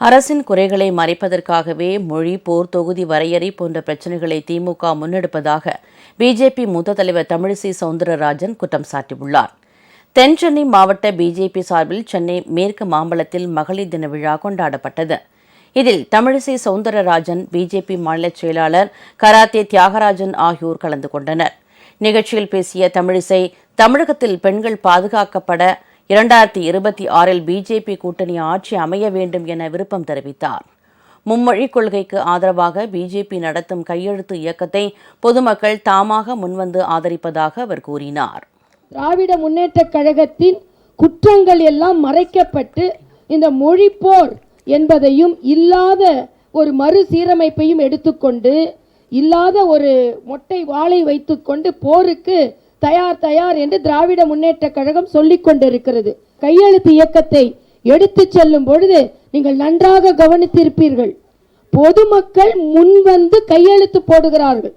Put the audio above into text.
அரசின் குறைகளை மறைப்பதற்காகவே மொழி போர் தொகுதி வரையறை போன்ற பிரச்சினைகளை திமுக முன்னெடுப்பதாக பிஜேபி மூத்த தலைவர் தமிழிசை சவுந்தரராஜன் குற்றம் சாட்டியுள்ளார். தென் சென்னை மாவட்ட பிஜேபி சார்பில் சென்னை மேற்கு மாம்பலத்தில் மகளிர் தின விழா கொண்டாடப்பட்டது. இதில் தமிழிசை சவுந்தரராஜன் பிஜேபி மாநில செயலாளர் கராத்தே தியாகராஜன் ஆகியோர் கலந்து கொண்டனர். நிகழ்ச்சியில் பேசிய தமிழிசை தமிழகத்தில் பெண்கள் பாதுகாக்கப்பட இரண்டாயிரத்தி இருபத்தி ஆறில் பிஜேபி கூட்டணி ஆட்சி அமைய வேண்டும் என விருப்பம் தெரிவித்தார். மும்மொழி கொள்கைக்கு ஆதரவாக பிஜேபி நடத்தும் கையெழுத்து இயக்கத்தை பொதுமக்கள் தாமாக முன்வந்து ஆதரிப்பதாக அவர் கூறினார். திராவிட முன்னேற்றக் கழகத்தின் குற்றங்கள் எல்லாம் மறைக்கப்பட்டு இந்த மொழி போர் என்பதையும் இல்லாத ஒரு மறுசீரமைப்பையும் எடுத்துக்கொண்டு இல்லாத ஒரு மொட்டை வாளை வைத்துக்கொண்டு போருக்கு தயார் தயார் என்று திராவிட முன்னேற்ற கழகம் சொல்லிக் கொண்டிருக்கிறது. கையெழுத்து இயக்கத்தை எடுத்து செல்லும் பொழுது நீங்கள் நன்றாக கவனித்திருப்பீர்கள். பொதுமக்கள் முன்வந்து கையெழுத்து போடுகிறார்கள்.